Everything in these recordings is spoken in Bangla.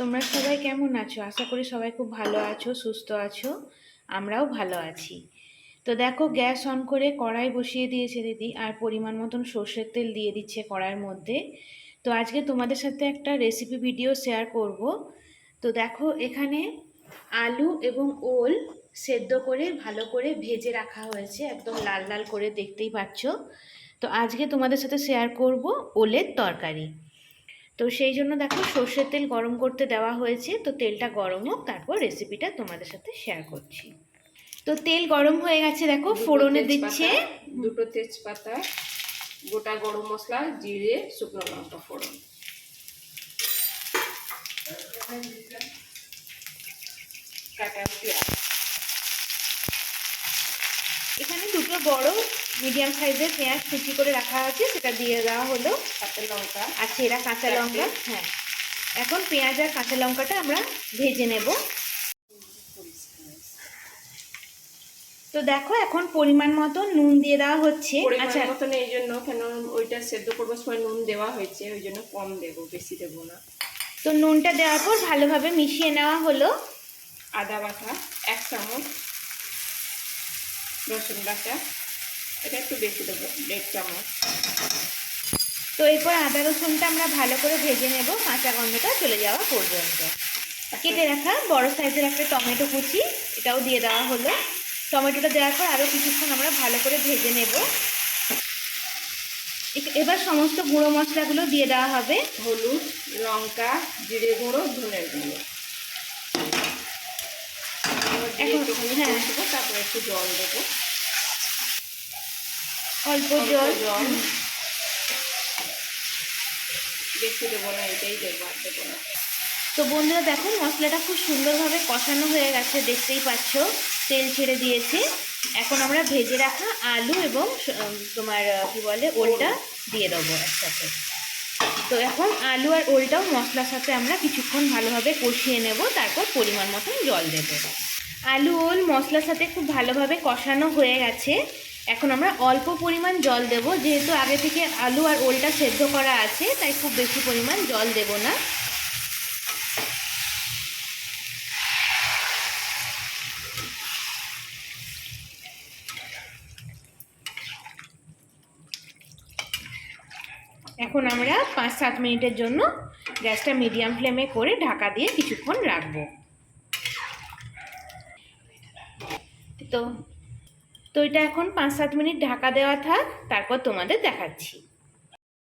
তোমরা সবাই কেমন আছো? আশা করি সবাই খুব ভালো আছো, সুস্থ আছো। আমরাও ভালো আছি। তো দেখো, গ্যাস অন করে কড়াই বসিয়ে দিয়েছে দিদি, আর পরিমাণ মতন সর্ষের তেল দিয়ে দিচ্ছে কড়াইয়ের মধ্যে। তো আজকে তোমাদের সাথে একটা রেসিপি ভিডিও শেয়ার করব। তো দেখো, এখানে আলু এবং ওল সেদ্ধ করে, ভালো করে ভেজে রাখা হয়েছে, একদম লাল লাল করে দেখতেই পাচ্ছ। তো আজকে তোমাদের সাথে শেয়ার করব ওলের তরকারি। তো সেই জন্য দেখো সর্ষের তেল গরম করতে দেওয়া হয়েছে। তো তেলটা গরম হোক তারপর রেসিপিটা তোমাদের সাথে শেয়ার করছি। তো তেল গরম হয়ে গেছে দেখো ফোড়নে দিচ্ছে। দুটো তেজপাতা গোটা গরম মশলা জিরে শুকনো লঙ্কা ফোড়ন। কাটা পেঁয়াজ। এখানে দুটো বড় মিডিয়াম সাইজের পেঁয়াজ কুচি করে রাখা আছে সেটা দিয়ে দেওয়া হলো। কাঁচা লঙ্কা। আর সেরা কাঁচা লঙ্কা? হ্যাঁ। এখন পেঁয়াজ আর কাঁচা লঙ্কাটা আমরা ভেজে নেব। তো দেখো এখন পরিমাণ মতো নুন দিয়ে দেওয়া হচ্ছে। আচ্ছা। মতন এই জন্য কেন ওইটা সেদ্ধ করবার সময় নুন দেওয়া হয়েছে ওই জন্য কম দেবো বেশি দেবো না। তো নুনটা দেওয়ার পর ভালোভাবে মিশিয়ে নেওয়া হলো। আদা বাটা এক চামচ। রসুন বাটা। এটা একটু বেশি দেবো দেড় চামচ। তো এরপর আদা রসুনটা আমরা ভালো করে ভেজে নেব কাঁচা গন্ধটা চলে যাওয়া পর্যন্ত। কেটে রাখা বড় সাইজের একটা টমেটো কুচি এটাও দিয়ে দেওয়া হলো। টমেটোটা দেওয়ার পর আরও কিছুক্ষণ আমরা ভালো করে ভেজে নেব। এবার সমস্ত গুঁড়ো মশলাগুলো দিয়ে দেওয়া হবে। হলুদ লঙ্কা জিরে গুঁড়ো ধনের গুঁড়ো। একটুখানি হ্যাঁ। কষবো, তারপরে একটু জল দেবো। অল্প জল। জল। বেশি দেবো না এটাই দেবো আর দেবো না। তো বন্ধুরা দেখো মশলাটা খুব সুন্দরভাবে কষানো হয়ে গেছে দেখতেই পাচ্ছ। তেল ছেড়ে দিয়েছে। এখন আমরা ভেজে রাখা আলু এবং তোমার কি বলে ওলটা দিয়ে দেবো একসাথে। তো এখন আলু আর ওলটাও মশলার সাথে আমরা কিছুক্ষণ ভালোভাবে কষিয়ে নেব তারপর পরিমাণ মতন জল দেব। আলু, ওল, মশলার সাথে খুব ভালোভাবে কষানো হয়ে গেছে। এখন আমরা অল্প পরিমাণ জল দেব। যেহেতু আগে থেকে আলু আর ওলটা সেদ্ধ করা আছে, তাই খুব বেশি পরিমাণ জল দেব না। এখন আমরা পাঁচ সাত মিনিটের জন্য গ্যাসটা মিডিয়াম ফ্লেমে করে ঢাকা দিয়ে কিছুক্ষণ রাখব। তো। তো এটা এখন পাঁচ সাত মিনিট ঢাকা দেওয়া থাক, তারপর তোমাদের দেখাচ্ছি।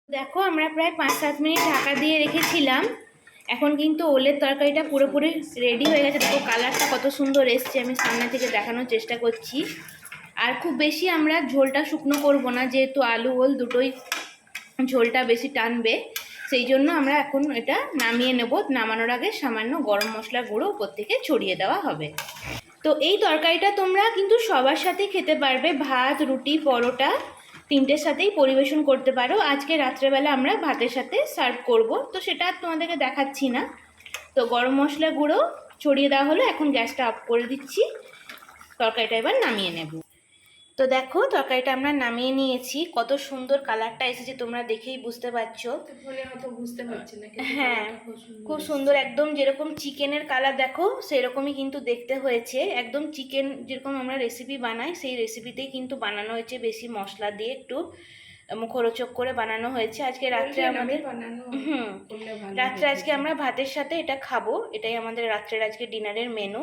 দেখো, আমরা প্রায় পাঁচ সাত মিনিট ঢাকা দিয়ে রেখেছিলাম। এখন কিন্তু ওলের তরকারিটা পুরোপুরি রেডি হয়ে গেছে। দেখো কালারটা কত সুন্দর এসছে। আমি সামনে থেকে দেখানোর চেষ্টা করছি। আর খুব বেশি আমরা ঝোলটা শুকনো করব না, যেহেতু আলু, ওল দুটোই ঝোলটা বেশি টানবে। সেই জন্য আমরা এখন এটা নামিয়ে নেব। নামানোর আগে সামান্য গরম মশলা গুঁড়ো উপর থেকে ছড়িয়ে দেওয়া হবে। তো এই তরকারিটা তোমরা কিন্তু সবার সাথে খেতে পারবে। ভাত, রুটি, পরোটা তিনটের সাথেই পরিবেশন করতে পারো। আজকে রাত্রেবেলা আমরা ভাতের সাথে সার্ভ করব। তো সেটা তোমাদেরকে দেখাচ্ছি না। তো গরম মশলা গুঁড়ো ছড়িয়ে দেওয়া হলো। এখন গ্যাসটা অফ করে দিচ্ছি। তরকারিটা এবার নামিয়ে নেব। তো দেখো তরকারিটা আমরা নামিয়ে নিয়েছি। কত সুন্দর কালারটা এসেছে তোমরা দেখেই বুঝতে পারছ। বুঝতে পারছি না হ্যাঁ খুব সুন্দর একদম যেরকম চিকেনের কালার দেখো সেরকমই কিন্তু দেখতে হয়েছে। একদম চিকেন যেরকম আমরা রেসিপি বানাই সেই রেসিপিতেই কিন্তু বানানো হয়েছে বেশি মশলা দিয়ে একটু মুখরোচক করে বানানো হয়েছে। আজকে রাত্রে আমাদের হুম রাত্রে আজকে আমরা ভাতের সাথে এটা খাব এটাই আমাদের রাত্রের আজকে ডিনারের মেনু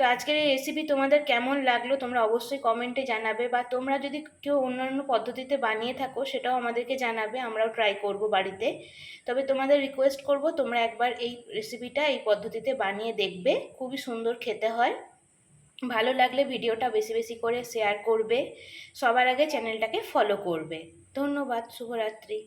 তো আজকের এই রেসিপি তোমাদের কেমন লাগল তোমরা অবশ্যই কমেন্টে জানাবে বা তোমরা যদি কেউ অন্যান্য পদ্ধতিতে বানিয়ে থাকো সেটাও আমাদেরকে জানাবে, আমরাও ট্রাই করব বাড়িতে। তবে তোমাদের রিকোয়েস্ট করব তোমরা একবার এই রেসিপিটা এই পদ্ধতিতে বানিয়ে দেখবে, খুবই সুন্দর খেতে হয়। ভালো লাগলে ভিডিওটা বেশি বেশি করে শেয়ার করবে, সবার আগে চ্যানেলটাকে ফলো করবে। ধন্যবাদ, শুভরাত্রি।